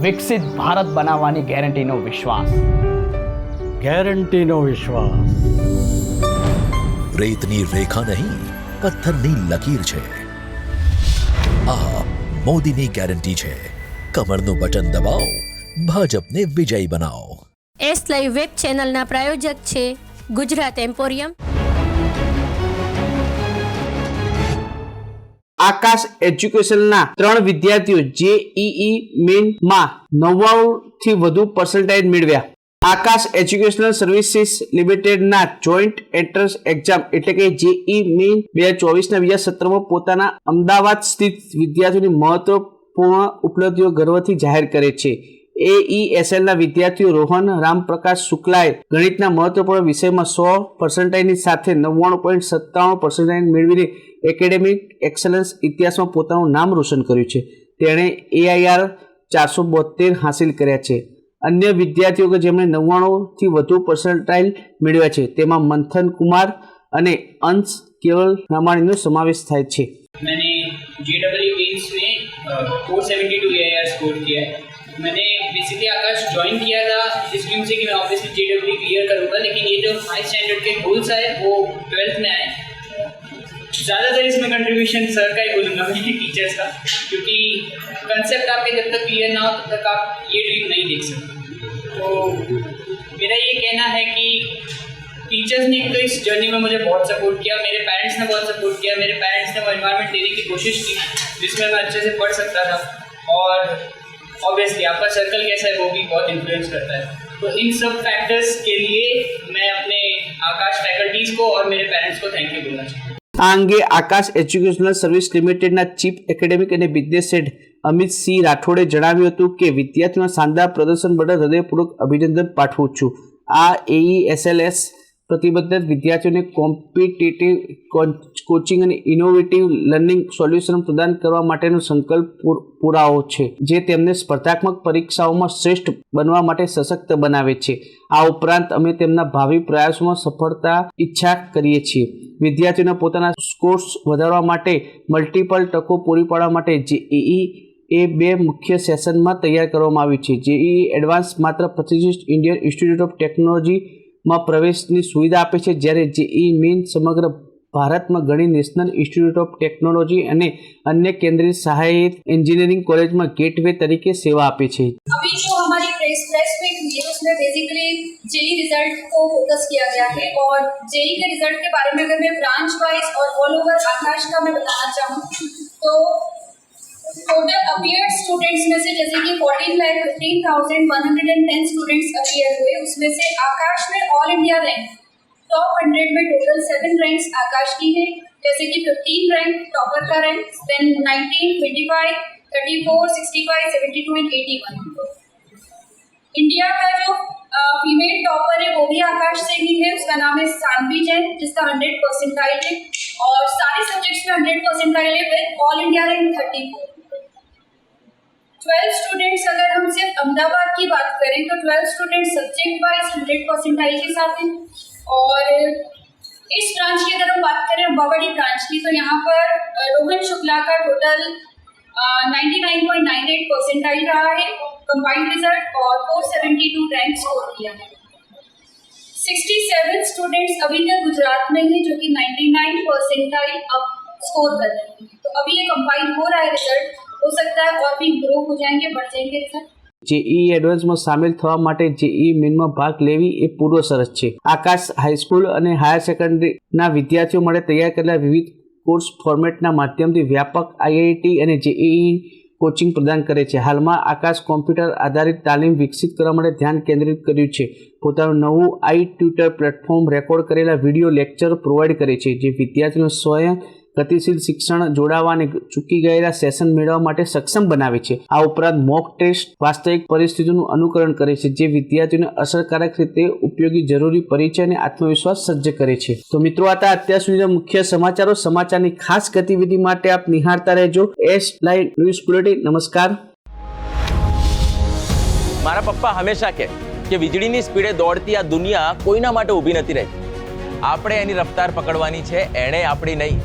વિકસિત ભારત બનાવવાની ગેરંટીનો વિશ્વાસ. ગેરંટીનો વિશ્વાસ. રેતની રેખા નહીં પથ્થરની લકીર છે. આ મોદીની ગેરંટી છે. કમરનું બટન દબાવો ભાજપને વિજયી બનાવો. એસ લાઈવ વેબ ચેનલના પ્રાયોજક છે ગુજરાત એમ્પોરિયમ. આકાશ એજ્યુકેશનના ત્રણ વિદ્યાર્થીઓ જેઈઈ મેઇનમાં નવ્વાણું થી વધુ પર્સન્ટેજ મેળવ્યા. આકાશ એજ્યુકેશનલ સર્વિસીસ લિમિટેડના જોઈન્ટ એન્ટ્રન્સ એક્ઝામ એટલે કે જેઈ મેઇન બે હજાર ચોવીસના બીજા સત્રમાં પોતાના અમદાવાદ સ્થિત વિદ્યાર્થીઓની મહત્વપૂર્ણ ઉપલબ્ધિઓ ગર્વથી જાહેર કરે છે. એઈએસએલના વિદ્યાર્થીઓ રોહન રામપ્રકાશ શુક્લાએ ગણિતના મહત્વપૂર્ણ વિષયમાં સો પર્સન્ટાઇજની સાથે નવ્વાણું પોઈન્ટ સત્તાણું પર્સન્ટાઇજ મેળવીને એકેડેમિક એક્સલન્સ ઇતિહાસમાં પોતાનું નામ રોશન કર્યું છે તેણે એઆઈઆર ચારસો બોતેર હાંસિલ કર્યા છે અન્ય વિદ્યાર્થીઓ કે જેમણે નવ્વાણુંથી વધુ પર્સન્ટાઇલ મેળવ્યા છે તેમાં મંથન કુમાર અને અંશ કેવલ રામાણીનો સમાવેશ થાય છે मैंने जे डबल मेन्स में four seventy two A R score किया है मैंने बेसिकली आकाश ज्वाइन किया था इस ड्रीम से कि मैं ऑब्वियसली जे डब्ल्यू क्लियर करूँगा, लेकिन ये जो हाई स्टैंडर्ड के गोल्स आए, वो ट्वेल्थ में आए। ज़्यादातर इसमें कंट्रीब्यूशन सर का ही बोलूँगा मैं टीचर्स का, क्योंकि कंसेप्ट आपके जब तक क्लियर ना हो, तब तक आप ये ड्रीम नहीं देख सकते। तो मेरा ये कहना है कि टीचर्स ने तो इस जर्नी में मुझे बहुत सपोर्ट किया, मेरे पेरेंट्स ने बहुत सपोर्ट किया, मेरे पेरेंट्स ने वो इन्वायरमेंट देने की कोशिश की, जिसमें मैं अच्छे से पढ़ सकता था। और ऑब्वियसली आपका सर्कल कैसा है वो भी बहुत इन्फ्लुएंस करता है तो इन सब फैक्टर्स के लिए मैं अपने आकाश फैकल्टीज़ को और मेरे पेरेंट्स को थैंक यू बोलना चाहूँगा આ અંગે આકાશ એજ્યુકેશનલ સર્વિસ લિમિટેડના ચીફ એકેડેમિક અને બિઝનેસ હેડ અમિત સિંહ રાઠોડે જણાવ્યું હતું કે વિદ્યાર્થીઓના શાનદાર પ્રદર્શન બદલ હૃદયપૂર્વક અભિનંદન પાઠવું છું આ E એઈએસએલએસ પ્રતિબદ્ધ વિદ્યાર્થીઓને કોમ્પિટિટિવ કોચિંગ અને ઇનોવેટિવ લર્નિંગ સોલ્યુશન પ્રદાન કરવા માટેનો સંકલ્પ પુરાવો છે, જે તેમને સ્પર્ધાત્મક પરીક્ષાઓમાં શ્રેષ્ઠ બનવા માટે સશક્ત બનાવે છે. આ ઉપરાંત અમે તેમના ભાવિ પ્રયાસોમાં સફળતા ઈચ્છા કરીએ છીએ. વિદ્યાર્થીઓના પોતાના સ્કોર્સ વધારવા માટે મલ્ટિપલ તકો પૂરી પાડવા માટે જેઈ એ બે મુખ્ય સેશનમાં તૈયાર કરવામાં આવ્યું છે. જેઈ એડવાન્સ માત્ર પ્રતિષ્ઠિત ઇન્ડિયન ઇન્સ્ટિટ્યૂટ ઓફ ટેકનોલોજીમાં પ્રવેશની સુવિધા આપે છે જ્યારે જેઈ મેઇન સમગ્ર ભારતમાં ઘણી નેશનલ ઇન્સ્ટિટ્યૂટ ઓફ ટેકનોલોજી અને અન્ય કેન્દ્રીય સહાયિત એન્જિનિયરિંગ કોલેજમાં ગેટવે તરીકે સેવા આપે છે अभी जो हमारी प्रेस प्रेस मीट हुई है उसमें बेसिकली जेई रिजल्ट को फोकस किया गया है और जेई के रिजल्ट के बारे में अगर मैं ब्रांच वाइज और ऑल ओवर आकाश का मैं बताना चाहूँ तो टोटल अपियर स्टूडेंट्स में से जैसे कि fourteen lakh fifteen thousand one hundred and ten students appear हुए उसमें से आकाश में all India rank top hundred में टोटल सेवन रैंक्स आकाश की है। जैसे कि फिफ्टीन रैंक टॉपर का rank then nineteen twenty five thirty four sixty five seventy two and eighty one India का जो फीमेल टॉपर है, वो भी आकाश से ही है। उसका नाम है सानवी जैन जिसका हंड्रेड परसेंटाइल है। और सारे सब्जेक्ट्स में हंड्रेड परसेंटाइल है with all India rank thirty four twelve students अगर हम सिर्फ़ अहमदाबाद की बात करें तो twelve students subject wise hundred percentile के साथ हैं। और इस ब्रांच की अगर हम बात करें, अम्बावाड़ी ब्रांच की तो यहाँ पर रोहन शुक्ला का total ninety nine point nine eight percentile रहा है कंबाइंड रिज़ल्ट और four seventy two rank score किया है। सिक्सटी सेवन स्टूडेंट्स अभी तक गुजरात में हैं, जो कि नाइन्टी नाइन परसेंट परसेंटाइल अब स्कोर कर रहे हैं। तो अभी ये कंबाइंड हो रहा है रिज़ल्ट हो सकता है और भी इम्प्रूव हो जाएंगे बढ़ जाएंगे रिजल्ट જેઈ એડવાન્સમાં સામેલ થવા માટે જેઈ મેનમાં ભાગ લેવી એ પૂર્વ શરત છે આકાશ હાઈસ્કૂલ અને હાયર સેકન્ડરીના વિદ્યાર્થીઓ માટે તૈયાર કરેલા વિવિધ કોર્સ ફોર્મેટના માધ્યમથી વ્યાપક આઈઆઈટી અને જેઈ કોચિંગ પ્રદાન કરે છે હાલમાં આકાશ કોમ્પ્યુટર આધારિત તાલીમ વિકસિત કરવા માટે ધ્યાન કેન્દ્રિત કર્યું છે પોતાનું નવું આઈ ટ્યુટર પ્લેટફોર્મ રેકોર્ડ કરેલા વિડીયો લેક્ચર પ્રોવાઈડ કરે છે જે વિદ્યાર્થીઓ સ્વયં ગતિશીલ શિક્ષણ જોડાવા અને ચૂકી ગયેલા સેશન મેળવવા માટે સક્ષમ બનાવે છે. આ ઉપરાંત મોક ટેસ્ટ વાસ્તવિક પરિસ્થિતિનું અનુકરણ કરે છે, જે વિદ્યાર્થીઓને અસરકારક રીતે ઉપયોગી જરૂરી પરિચય અને આત્મવિશ્વાસ સજ્જ કરે છે. તો મિત્રો, આ અત્યાર સુધીના મુખ્ય સમાચારો. સમાચારની ખાસ ગતિવિધિ માટે આપ નિહાળતા રહેજો. એસ લાઈવ ન્યૂઝ બુલેટિન નમસ્કાર. મારા પપ્પા હંમેશા કહે કે વીજળીની સ્પીડે દોડતી આ દુનિયા કોઈના માટે ઊભી નથી રહી આપણે એની રફતાર પકડવાની છે, એણે આપણી નહીં.